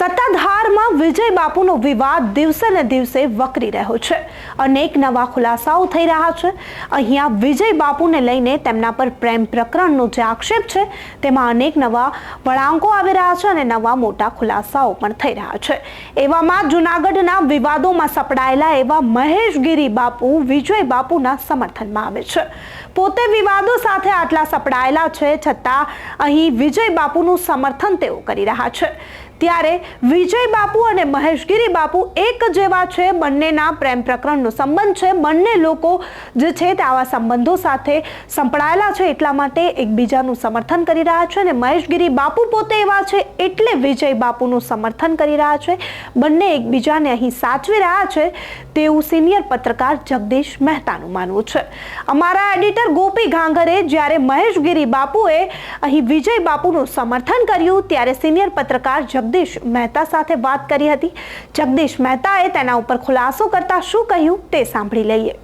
સત્તાધારમાં વિજય બાપુનો વિવાદ દિવસે ને દિવસે વકરી રહ્યો છે. અનેક નવા ખુલાસાઓ થઈ રહ્યા છે. અહીંયા વિજય બાપુને લઈને તેમના પર પ્રેમ પ્રકરણનો જે આક્ષેપ છે, તેમાં અનેક નવા વળાંકો આવી રહ્યા છે અને નવા મોટા ખુલાસાઓ પણ થઈ રહ્યા છે. એવામાં જૂનાગઢના વિવાદોમાં સપડાયેલા એવા મહેશગીરી બાપુ વિજય બાપુના સમર્થનમાં આવે છે. પોતે વિવાદો સાથે આટલા સપડાયેલા છે, છતાં અહીં વિજય બાપુનું સમર્થન તેઓ કરી રહ્યા છે. ત્યારે વિજય બાપુ અને મહેશગીરી બાપુ એક જેવા છે. બંનેના પ્રેમ પ્રકરણનો સંબંધ છે. બંને લોકો જે છે તે આવા સંબંધો સાથે સંપળાયેલા છે. એટલા માટે એકબીજાનું સમર્થન કરી રહ્યા છે અને મહેશગીરી બાપુ પોતે એવા છે એટલે વિજય બાપુનું સમર્થન કરી રહ્યા છે. બંને એકબીજાને અહીં સાચવી રહ્યા છે તેવું સિનિયર પત્રકાર જગદીશ મહેતાનું માનવું છે. અમારા એડિટર ગોપી ઘાંઘરે જ્યારે મહેશગીરી બાપુએ અહીં વિજય બાપુનું સમર્થન કર્યું ત્યારે સિનિયર પત્રકાર જગદીશ મહેતા સાથે વાત કરી હતી. જગદીશ મહેતાએ તેના ઉપર ખુલાસો કરતા શું કહ્યું તે સાંભળી લઈએ.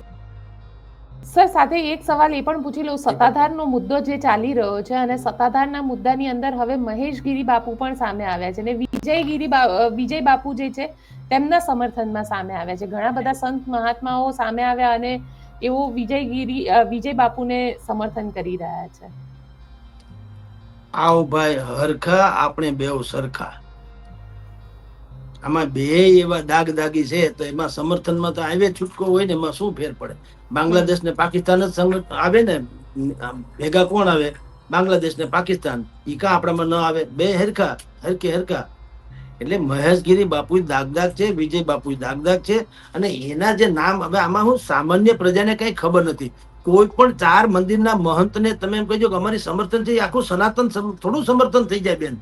સર સાથે એક સવાલ એ પણ પૂછી લઉં. સત્તાધારનો મુદ્દો જે ચાલી રહ્યો છે અને સત્તાધારના મુદ્દાની અંદર હવે મહેશગીરી બાપુ પણ સામે આવ્યા છે અને વિજય ગીરી વિજય બાપુ જે છે તેમના સમર્થનમાં સામે આવ્યા છે. ઘણા બધા સંત મહાત્માઓ સામે આવ્યા અને એવો વિજય ગીરી વિજય બાપુને સમર્થન કરી રહ્યા છે. આવ ભાઈ હરખા આપણે બેવ સરખા. આમાં બે એવા દાગ દાગી છે તો એમાં સમર્થનમાં તો આવે છૂટકો હોય ને એમાં શું ફેર પડે? બાંગ્લાદેશ ને પાકિસ્તાન જ આવે ને? ભેગા કોણ આવે? બાંગ્લાદેશ ને પાકિસ્તાન. ઈ કા આપણામાં ન આવે? બે હરખા હરકે હરખા. એટલે મહેશગીરી બાપુ દાગ દાગ છે, વિજય બાપુ દાગ દાગ છે અને એના જે નામ, હવે આમાં હું સામાન્ય પ્રજાને કઈ ખબર નથી. કોઈ પણ ચાર મંદિરના મહંતને તમે એમ કહેજો કે અમારી સમર્થન છે આખું સનાતન થોડું સમર્થન થઈ જાય બેન.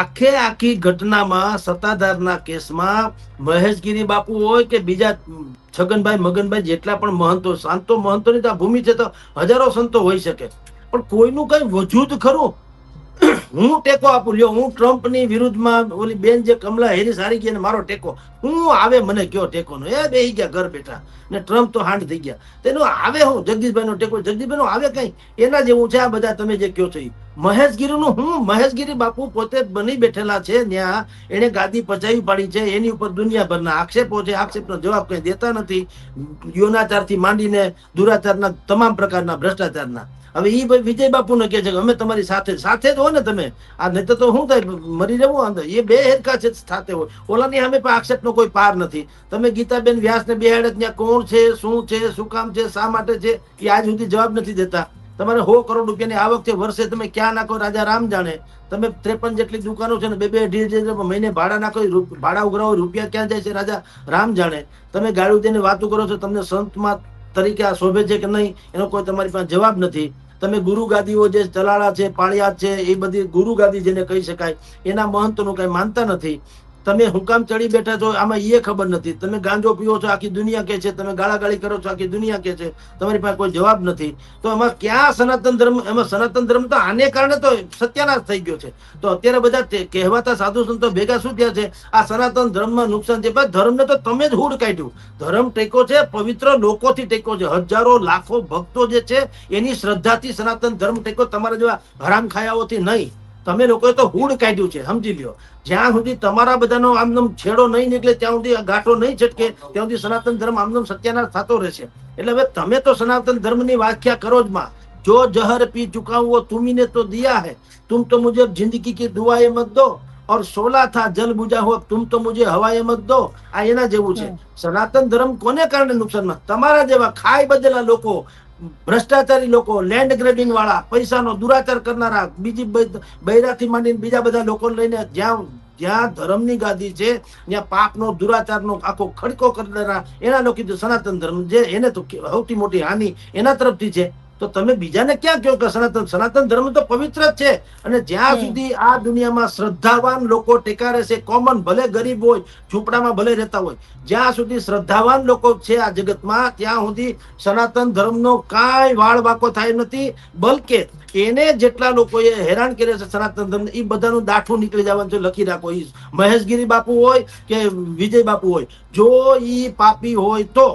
આખે આખી ઘટનામાં સત્તાધારના કેસમાં મહેશગીરી બાપુ હોય કે બીજા છગનભાઈ, મગનભાઈ જેટલા પણ મહંતો સાંતો મહંતોની આ ભૂમિ છે તો હજારો સંતો હોઈ શકે. પણ કોઈનું કઈ વજૂદ ખરું? હું ટેકો આપું, લ્યો, હું ટ્રમ્પની વિરુદ્ધમાં ઓલી બેન જે કમલા હેરી સારી ને મારો ટેકો, હું આવે મને કયો ટેકોનો? એ બેહી ગયા ઘર બેઠા. ને ટ્રમ્પ તો હાંડ થઈ ગયા. તેનો આવે હું? જગદીશભાઈ નો ટેકો? જગદીશભાઈ નો આવે કઈ? એના જેવું છે આ બધા તમે જે કયો છો ઈ. મહેશગીરીનું હું મહેશગીરી બાપુ પોતે બની બેઠેલા છે, ત્યાં એને ગાદી પચાવી પાડી છે, એની ઉપર દુનિયાભરના આક્ષેપો છે, આક્ષેપનો જવાબ કઈ દેતા નથી. યોનાચારથી માંડીને દુરાચારના તમામ પ્રકારના ભ્રષ્ટાચારના. હવે એ ભાઈ વિજય બાપુને કહે છે કે અમે તમારી સાથે સાથે જ હો ને તમે. આ નહીં તો શું થાય, મરી જવું અંદર એ બે હેરકા છે સાથે હોય. ઓલાની સામે પણ આક્ષેપનો કોઈ પાર નથી. તમે ગીતાબેન વ્યાસને બેહાડે ત્યાં કોણ છે, શું છે, શું કામ છે, શા માટે છે, એ આજ સુધી જવાબ નથી દેતા. તમારે સો કરોડ રૂપિયાની આવક છે, વર્ષે તમે ક્યાં નાખો? રાજા રામ જાણે. તમે ત્રેપન જેટલી દુકાનો છે ને, બે બે અઢી હજાર મહિને ભાડા નાખો ભાડા ઉઘરાવો, રૂપિયા ક્યાં જાય છે? રાજા રામ જાણે. તમે ગાળું દઈને વાતો કરો છો, તમને સંતમાં તરીકે આ શોભે છે કે નહીં, એનો કોઈ તમારી પાસે જવાબ નથી. તમે ગુરુ ગાદીઓ જે ચલાળા છે પાળિયાદ છે, એ બધી ગુરુ ગાદી જેને કહી શકાય, એના મહંતનું કઈ માનતા નથી. તમે હુકામ ચડી બેઠા છો, આમાં એ ખબર નથી. તમે ગાંજો પીવો છો, આખી દુનિયા કે છે, તમે ગાળાગાળી કરો છો, આખી દુનિયા કે છે, તમારી પાસે કોઈ જવાબ નથી. તો એમાં ક્યાં સનાતન ધર્મ, એમાં સનાતન ધર્મ તો આને કારણે તો સત્યાનાશ થઈ ગયો છે. તો અત્યારે બધા કહેવાતા સાધુ સંતો ભેગા શું થયા છે? આ સનાતન ધર્મમાં નુકસાન છે. પણ ધર્મને તો તમે જ હુડ કાઢ્યું. ધર્મ ટેકો છે, પવિત્ર લોકોથી ટેકો છે. હજારો, લાખો ભક્તો જે છે, એની શ્રદ્ધાથી સનાતન ધર્મ ટેકો તમારા જેવા હરામ ખાયાઓથી નહીં. તમે લોકોએ તો હુડ કાઢ્યું છે સમજી લ્યો જ્યાં સુધી તમારા બધાનો આમનામ છેડો નહીં નીકળે ત્યાં સુધી આ ગાંઠો નહીં છટકે ત્યાં સુધી સનાતન ધર્મ આમનામ સત્યાનાશ થતો રહેશે એટલે હવે તમે તો સનાતન ધર્મની વ્યાખ્યા કરો જ માં જો જહર પી ચુકા હું વો તુમીને તો દિયા है तुम तो मुझे जिंदगी की दुआएं मत दो और सोला था जल बुझा हो तुम तो मुझे हवाएं मत दो આ એના જેવું છે હમ. સનાતન ધર્મ કોને કારણે નુકસાનમાં તમારા જેવા ખાઈ બધેલા લોકો ભ્રષ્ટાચારી લોકો લેન્ડ ગ્રેબિંગ વાળા, પૈસાનો દુરાચાર કરનારા, બીજી બૈરાથી માંડીને બીજા બધા લોકો લઈને જ્યાં જ્યાં ધર્મની ગાદી છે, ત્યાં પાપનો, દુરાચારનો આખો ખડકો કરનારા એના લોકો સનાતન ધર્મ જે એને તો સૌથી મોટી હાનિ એના તરફથી છે. તો તમે બીજાને ક્યાં કહો કે સનાતન? સનાતન ધર્મ તો પવિત્ર જ છે. અને જ્યાં સુધી આ દુનિયામાં શ્રદ્ધાવાન લોકો ટેકા રહેશે કોમન ભલે ગરીબ હોય ઝૂંપડામાં ભલે રહેતા હોય જ્યાં સુધી શ્રદ્ધાવાન લોકો છે આ જગતમાં ત્યાં સુધી સનાતન ધર્મનો કાંઈ વાળ વાકો થાય નથી બલકે એને જેટલા લોકોએ હેરાન કર્યા છે સનાતન ધર્મ એ બધાનું દાઠું નીકળી જવાનું છે લખી રાખો. એ મહેશગીરી બાપુ હોય કે વિજય બાપુ હોય જો ઈ પાપી હોય તો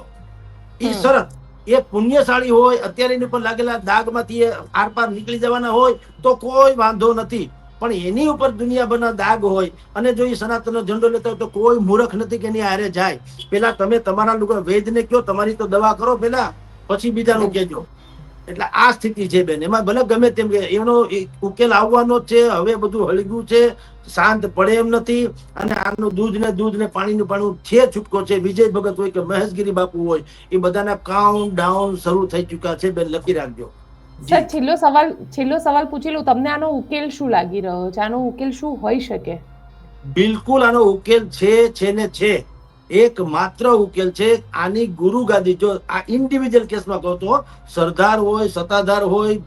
ઈ હમ. શરત એ પુણ્યશાળી હોય, અત્યારે એની ઉપર લાગેલા દાગમાંથી એ આરપાર નીકળી જવાના હોય, તો કોઈ વાંધો નથી. પણ એની ઉપર દુનિયાભરના દાગ હોય, અને જો એ સનાતનનો ઝંડો લેતા હોય તો કોઈ મૂર્ખ નથી કે એની હારે જાય. પેલા તમે તમારા લોકો વૈદને કયો તમારી તો દવા કરો પેલા પછી બીજાનું કહેજો. એટલે આ સ્થિતિ છે બેન. એમાં ભલે ગમે તેમ કે એનો ઉકેલ આવવાનો જ છે હવે બધું હળગ્યું છે શાંત પડે એમ નથી અને આનું દૂધ ને દૂધ ને પાણીનું પાણી છે છૂટકો છે. વિજય ભગત હોય કે મહેશગીરી બાપુ હોય એ બધાના કાઉન્ટ ડાઉન શરૂ થઈ ચુક્યા છે બેન. લખી રાખજો. સર છેલ્લો સવાલ છેલ્લો સવાલ પૂછી લઉં. તમને આનો ઉકેલ શું લાગી રહ્યો છે? આનો ઉકેલ શું હોઈ શકે? બિલકુલ આનો ઉકેલ છે છે ને છે. એક માત્ર ઉકેલ છે આની ગુરુ ગાદી. જો આ ઇન્ડિવિજ્યુઅલ કેસમાં કહો તો સરદાર હોય, સત્તાધાર હોય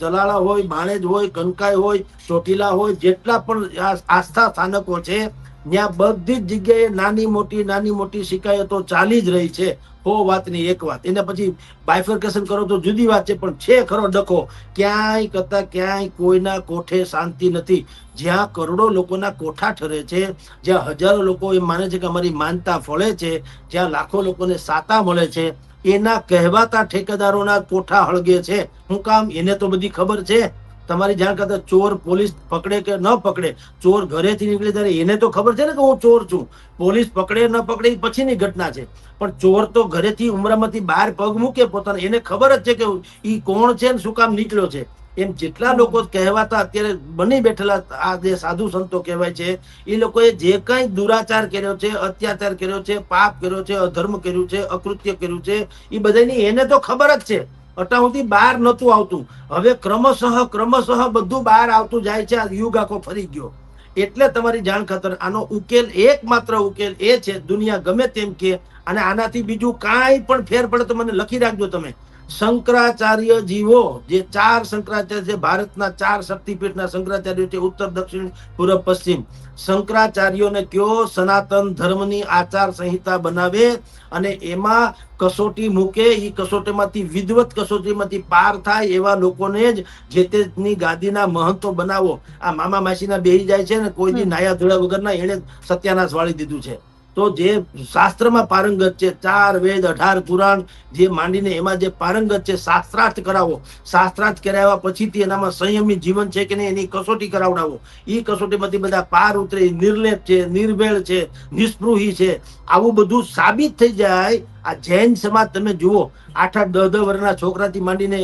જલાળા હોય ભાણેજ હોય કનકાઈ હોય, ચોટીલા હોય, જેટલા પણ આસ્થા સ્થાનકો છે ત્યાં બધી જ જગ્યાએ નાની મોટી નાની મોટી શિકાયતો ચાલી જ રહી છે. હો વાતની એક વાત. એને પછી બાયફર્કેશન કરો તો જુદી વાત છે, પણ છે ખરો ડખો. ક્યાંય કરતા ક્યાંય કોઈના કોઠે શાંતિ નથી. જ્યાં કરોડો લોકોના કોઠા ઠરે છે, જ્યાં હજારો લોકો એ માને છે કે અમારી માનતા ફળે છે, જ્યાં લાખો લોકોને સાતા મળે છે, એના કહેવાતા ઠેકેદારોના કોઠા હળગે છે. હું કામ એને તો બધી ખબર છે? તમારી જાણ કરતા ચોર પોલીસ પકડે કે ન પકડે, ચોર ઘરેથી નીકળે ત્યારે એને તો ખબર છે ને કે હું ચોર છું. પોલીસ પકડે ન પકડે પછીની ઘટના છે. પણ ચોર તો ઘરેથી ઉમરામાંથી બહાર પગ મૂકે પોતાને, એને ખબર જ છે કે એ કોણ છે ને શું કામ નીકળ્યો છે. એમ જેટલા લોકો કહેવાતા અત્યારે બની બેઠેલા આ જે સાધુ સંતો કહેવાય છે, એ લોકોએ જે કંઈ દુરાચાર કર્યો છે, અત્યાચાર કર્યો છે, પાપ કર્યો છે, અધર્મ કર્યું છે, અકૃત્ય કર્યું છે, એ બધાની એને તો ખબર જ છે. અટા સુધી બહાર નહોતું આવતું. હવે ક્રમશઃ ક્રમશઃ બધું બહાર આવતું જાય છે. આ યુગ આખો ફરી ગયો. એટલે તમારી જાણ ખાતર આનો ઉકેલ એકમાત્ર ઉકેલ એ છે, દુનિયા ગમે તેમ કે, અને આનાથી બીજું કાંઈ પણ ફેર પડે તો મને લખી રાખજો તમે. શંકરાચાર્ય જીવો જે ચાર શંકરાચાર્ય છે ભારતના ચાર શક્તિપીઠના શંકરાચાર્ય છે ઉત્તર દક્ષિણ પૂર્વ પશ્ચિમ. શંકરાચાર્યોને કયો સનાતન ધર્મની આચાર સંહિતા બનાવે? અને એમાં કસોટી મૂકે એ કસોટીમાંથી વિદવત કસોટીમાંથી પાર થાય એવા લોકોને જ જે તેની ગાદીના મહંતો બનાવો. આ મામા માસીના બેહી જાય છે ને કોઈની નાયા ધોળા વગરના એણે સત્યાનાશ વાળી દીધું છે. તો જે શાસ્ત્રમાં પારંગત છે ચાર વેદ અઢાર પુરાણ જે માંડીને એમાં જે પારંગત છે શાસ્ત્રાર્થ કરાવો. શાસ્ત્રાર્થ કરાવ્યા પછીથી એનામાં સંયમી જીવન છે કે નહીં એની કસોટી કરાવડાવો. એ કસોટીમાંથી બધા પાર ઉતરે નિર્લેપ છે નિર્ભેળ છે નિસ્પૃહી છે. આવું બધું સાબિત થઈ જાય આ જૈન સમાજ. તમે જુઓ આઠ આઠ દસ દસ વર્ષના છોકરાથી માંડીને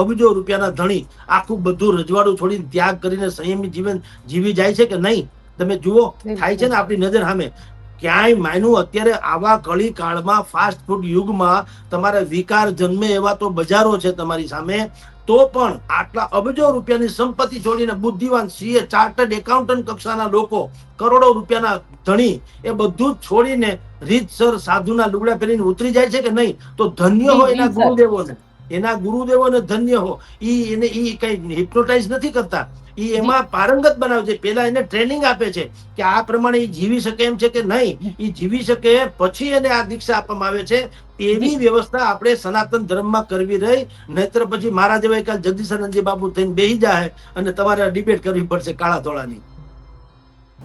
અબજો રૂપિયાના ધણી આખું બધું રજવાડું છોડીને ત્યાગ કરીને સંયમી જીવન જીવી જાય છે કે નહીં? તમે જુઓ થાય છે ને આપણી નજર સામે? ક્યાંય માયનું? અત્યારે આવા કળી કાળમાં ફાસ્ટ ફૂડ યુગમાં તમારે વિકાર જન્મે એવા તો બજારો છે તમારી સામે. તો પણ આટલા અબજો રૂપિયાની સંપત્તિ છોડીને બુદ્ધિવાન સીએ ચાર્ટર્ડ એકાઉન્ટન્ટ કક્ષાના લોકો કરોડો રૂપિયાના ધણી એ બધું છોડીને રીતસર સાધુના લુગડા પહેરીને ઉતરી જાય છે કે નહીં? તો ધન્ય હોય એના ગુરુદેવોને. એના ગુરુદેવોને ધન્ય હો. ઈ એને ઈ કઈ હિપ્નોટાઇઝ નથી કરતા. ઈ એમાં પારંગત બનાવે છે. પેલા એને ટ્રેનિંગ આપે છે કે આ પ્રમાણે ઈ જીવી શકે એમ છે કે નહીં. ઈ જીવી શકે પછી એને આ દીક્ષા આપવામાં આવે છે. એવી વ્યવસ્થા આપણે સનાતન ધર્મમાં કરવી રહી. નહીતર પછી મારા જેવા એક જગદીશાનંદજી બાબુ થઈને બેહી જાય અને તમારે ડિબેટ કરવી પડશે કાળા ધોળાની.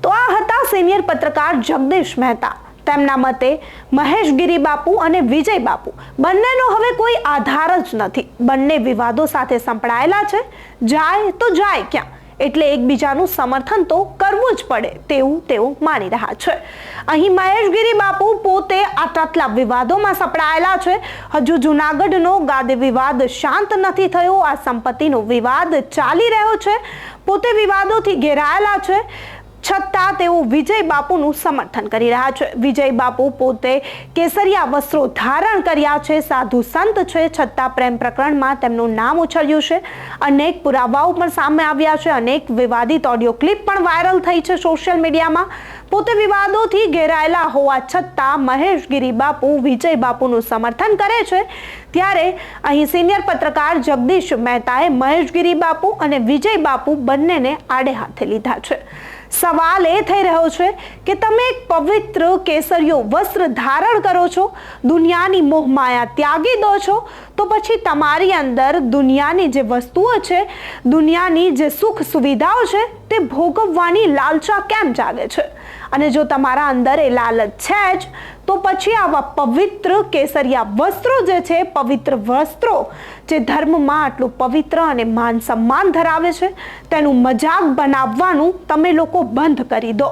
તો આ હતા સિનિયર પત્રકાર જગદીશ મહેતા. તેમના મતે મહેશગીરી બાપુ અને વિજય બાપુ બંનેનો હવે કોઈ આધાર જ નથી. બંને વિવાદો સાથે સંકળાયેલા છે. જાય તો જાય ક્યાં? એટલે એકબીજાનું સમર્થન તો કરવું જ પડે તેવું તેઓ માની રહ્યા છે. અહીં મહેશગીરી બાપુ પોતે આટલા વિવાદોમાં સપડાયેલા છે. હજુ જુનાગઢનો ગાદી વિવાદ શાંત નથી થયો. આ સંપત્તિનો વિવાદ ચાલી રહ્યો છે. પોતે વિવાદોથી ઘેરાયેલા છે. છતાં તેઓ વિજય બાપુનું સમર્થન કરી રહ્યા છે. વિજય બાપુ પોતે કેસરિયા વસ્ત્રો ધારણ કર્યા છે, સાધુ સંત છે, છતાં પ્રેમ પ્રકરણમાં તેમનું નામ ઉછળ્યું છે. અનેક પુરાવાઓ પણ સામે આવ્યા છે, અનેક વિવાદિત ઓડિયો ક્લિપ પણ વાયરલ થઈ છે સોશિયલ મીડિયામાં. પોતે વિવાદોથી ઘેરાયેલા હોવા છતાં મહેશગીરી બાપુ વિજય બાપુનું સમર્થન કરે છે. ત્યારે અહીં સિનિયર પત્રકાર જગદીશ મહેતાએ મહેશગીરી બાપુ અને વિજય બાપુ બંનેને આડે હાથે લીધા છે. સવાલ એ થઈ રહ્યો છે કે તમે એક પવિત્ર કેસરીયો વસ્ત્ર ધારણ કરો છો, દુનિયાની મોહમાયા ત્યાગી દો છો, તો પછી તમારી અંદર દુનિયાની જે વસ્તુઓ છે, દુનિયાની જે સુખ સુવિધાઓ છે, તે ભોગવવાની લાલચા કેમ જાગે છે? અને જો તમારા અંદર એ લાલચ છે જ, તો પછી આવા પવિત્ર કેસરિયા વસ્ત્રો જે છે, પવિત્ર વસ્ત્રો જે ધર્મમાં આટલું પવિત્ર અને માન સન્માન ધરાવે છે, તેનું મજાક બનાવવાનું તમે લોકો બંધ કરી દો.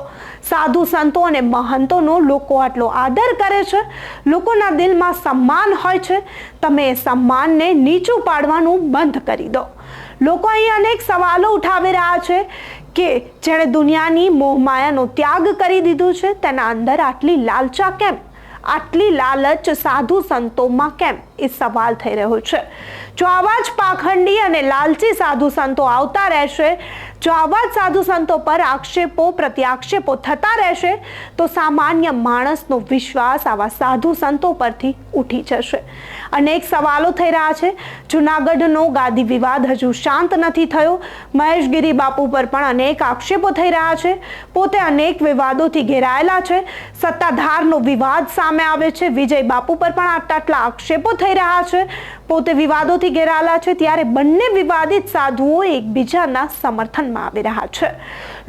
સાધુ સંતો અને મહંતોનો લોકો આટલો આદર કરે છે, લોકોના દિલમાં સન્માન હોય છે, તમે એ સન્માનને નીચું પાડવાનું બંધ કરી દો. લોકો અહીં અનેક સવાલો ઉઠાવી રહ્યા છે કે જેણે દુનિયાની મોહમાયાનો ત્યાગ કરી દીધું છે, તેના અંદર આટલી લાલચા કેમ? આટલી લાલચ સાધુ સંતોમાં કેમ? એ સવાલ થઈ રહ્યો છે. જો આવા જ પાખંડી અને લાલચી સાધુ સંતો આવતા રહેશે, જો આવા જ સાધુ સંતો પર આક્ષેપો, પ્રત્યાક્ષેપો થતા રહેશે, તો સામાન્ય માણસનો વિશ્વાસ આવા સાધુ સંતો પરથી ઉઠી જશે. અનેક સવાલો થઈ રહ્યા છે. જુનાગઢનો ગાદી વિવાદ હજુ શાંત નથી થયો. મહેશગીરી બાપુ પર પણ અનેક આક્ષેપો થઈ રહ્યા છે. પોતે અનેક વિવાદોથી ઘેરાયેલા છે. સત્તાધારનો વિવાદ સામે આવે છે. વિજય બાપુ પર પણ આટલા આટલા આક્ષેપો થઈ રહ્યા છે. પોતે વિવાદોથી ઘેરાયેલા છે ત્યારે બંને વિવાદિત સાધુઓ એકબીજાના સમર્થનમાં આવી રહ્યા છે.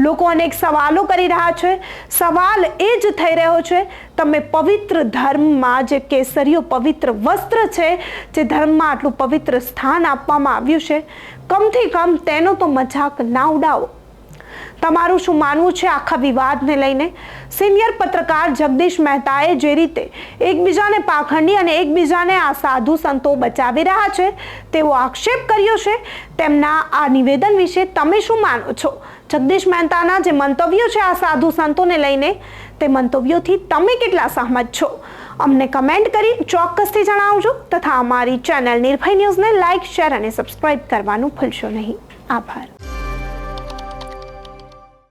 લોકો અનેક સવાલો કરી રહ્યા છે. સવાલ એ જ થઈ રહ્યો છે, તમે પવિત્ર ધર્મમાં જે કેસરીઓ પવિત્ર વસ્ત્ર છે, જે ધર્મમાં આટલું પવિત્ર સ્થાન આપવામાં આવ્યું છે, કમથી કમ તેનો તો મજાક ના ઉડાવો. તમારું શું માનવું છે આખા વિવાદને લઈને? સિનિયર પત્રકાર જગદીશ મહેતાએ જે રીતે એકબીજાને પાખંડી અને એકબીજાને આ સાધુ સંતો બચાવી રહ્યા છે, તેવો આક્ષેપ કર્યો છે. તેમના આ નિવેદન વિશે તમે શું માનો છો? જગદીશ મહેતાના જે મંતવ્યો છે આ સાધુ સંતોને લઈને, તે મંતવ્યોથી તમે કેટલા સહમત છો? અમને કમેન્ટ કરી ચોક્કસથી જણાવજો તથા અમારી ચેનલ નિર્ભય ન્યૂઝને લાઇક, શેર અને સબસ્ક્રાઇબ કરવાનું ભૂલશો નહીં. આભાર.